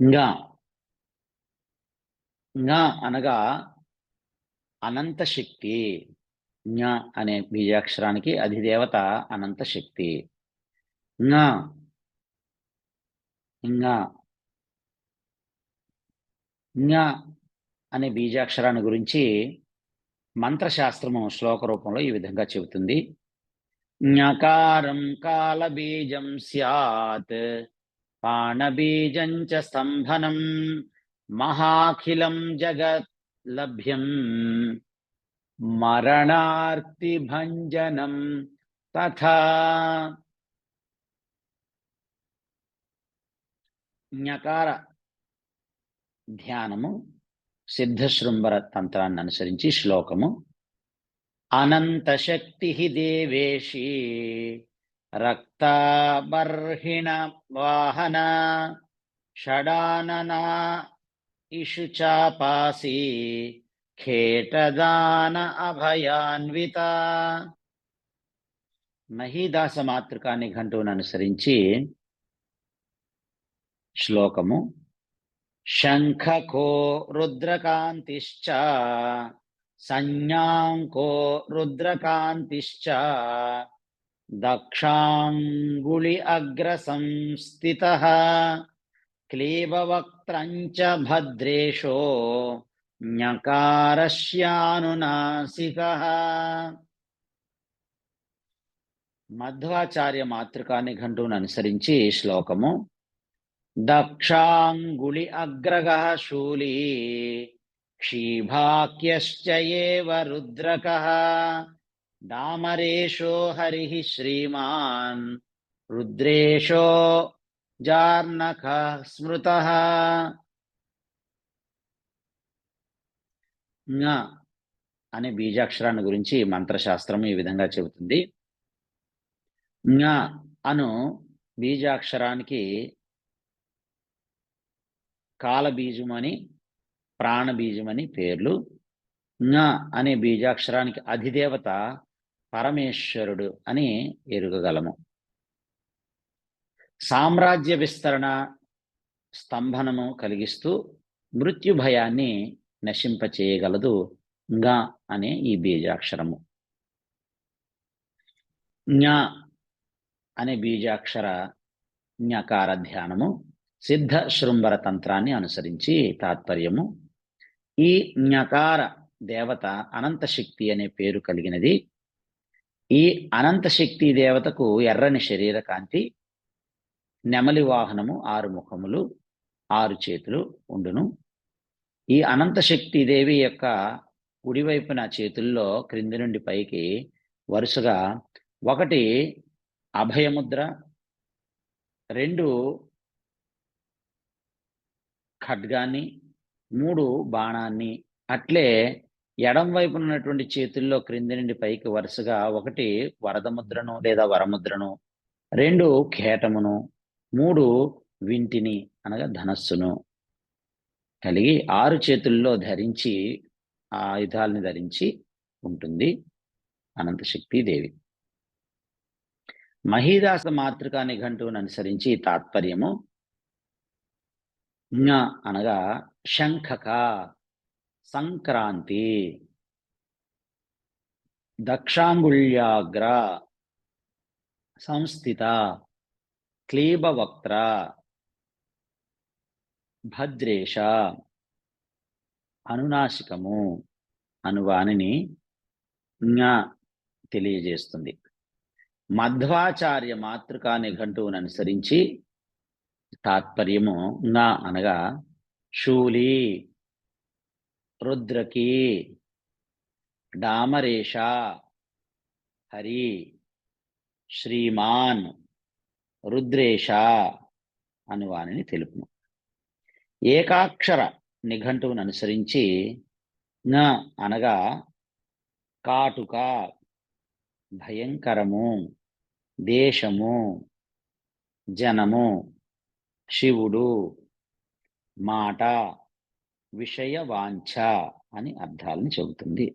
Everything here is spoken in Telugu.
ఇంకా ఞ అనగా అనంత శక్తి. జ్ఞ అనే బీజాక్షరానికి అధిదేవత అనంత శక్తి. ఞ ఞ జ్ఞ అనే బీజాక్షరాన్ని గురించి మంత్రశాస్త్రము శ్లోక రూపంలో ఈ విధంగా చెబుతుంది. జ్ఞకారం కాలబీజం స్యాత్. పాణబీజం స్తంభనం మహాఖిలం జగత్ లభ్యం మరణార్తిభంజనం తథా. జ్ఞకార ధ్యానము సిద్ధశృంభర తంత్రాన్ని అనుసరించి శ్లోకము అనంతశక్తి దేవేశి రక్తాబర్హిణ వాహన షడాననా ఇషు చాపాసి ఖేటదాన అభయాన్విత మహీదాస మాతృకాన్ని నిఘంటువును అనుసరించి శ్లోకము శంఖకో రుద్రకాంతిశ్చ సంజ్ఞాంకో రుద్రకాంతిశ్చ దక్షాంగుళి అగ్ర సంస్థిత క్లీబవక్త్రంచ భద్రేషో ఞకారస్యానునాసిక మధ్వాచార్య మాతృకా నిఘంటువును అనుసరించి ఈ శ్లోకము దక్షాంగుళి అగ్రగ శూలీ క్షీభాక్యశ్చ రుద్రక. డామరేషో హరి శ్రీమాన్ రుద్రేషో జార్నక స్మృత అనే బీజాక్షరాన్ని గురించి మంత్రశాస్త్రం ఈ విధంగా చెబుతుంది. అను బీజాక్షరానికి కాలబీజమని ప్రాణబీజమని పేర్లు. ఞ అనే బీజాక్షరానికి అధిదేవత పరమేశ్వరుడు అని ఎరుగగలము. సామ్రాజ్య విస్తరణ స్తంభనము కలిగిస్తూ మృత్యు భయాన్ని నశింపచేయగలదు గా అనే ఈ బీజాక్షరము. జ్ఞ అనే బీజాక్షర జ్ఞకార ధ్యానము సిద్ధ శృంబర తంత్రాన్ని అనుసరించి తాత్పర్యము. ఈ జ్ఞకార దేవత అనంత శక్తి అనే పేరు కలిగినది ఈ అనంత శక్తి దేవతకు ఎర్రని శరీర కాంతి నెమలి వాహనము ఆరు ముఖములు ఆరు చేతులు ఉండును. ఈ అనంత శక్తి దేవి యొక్క కుడివైపున చేతుల్లో క్రింది నుండి పైకి వరుసగా ఒకటి అభయముద్ర రెండు ఖడ్గాన్ని మూడు బాణాన్ని అట్లే ఎడం వైపున ఉన్నటువంటి చేతుల్లో క్రింది నుండి పైకి వరుసగా ఒకటి వరద ముద్రను లేదా వరముద్రను రెండు ఖేటమును మూడు వింటిని అనగా ధనస్సును కలిగి ఆరు చేతుల్లో ధరించి ఆ ఆయుధాలని ధరించి ఉంటుంది అనంతశక్తి దేవి. మహీదాస మాతృకా నిఘంటువును అనుసరించి తాత్పర్యము అనగా శంఖక సంక్రాంతి. దక్షాంగుళ్యాగ్ర. సంస్థిత. క్లీబవక్త్ర భద్రేష అనునాశికము అనువానిని తెలియజేస్తుంది. మధ్వాచార్య మాతృకా నిఘంటువును అనుసరించి తాత్పర్యము నా అనగా శూలి రుద్రకి డామరేష హరి శ్రీమాన్ రుద్రేష అని వానిని తెలుపును. ఏకాక్షర నిఘంటువును అనుసరించి న అనగా కాటుక భయంకరము దేశము జనము శివుడు మాట విషయ వాంఛ అని అర్థాలను చెబుతుంది.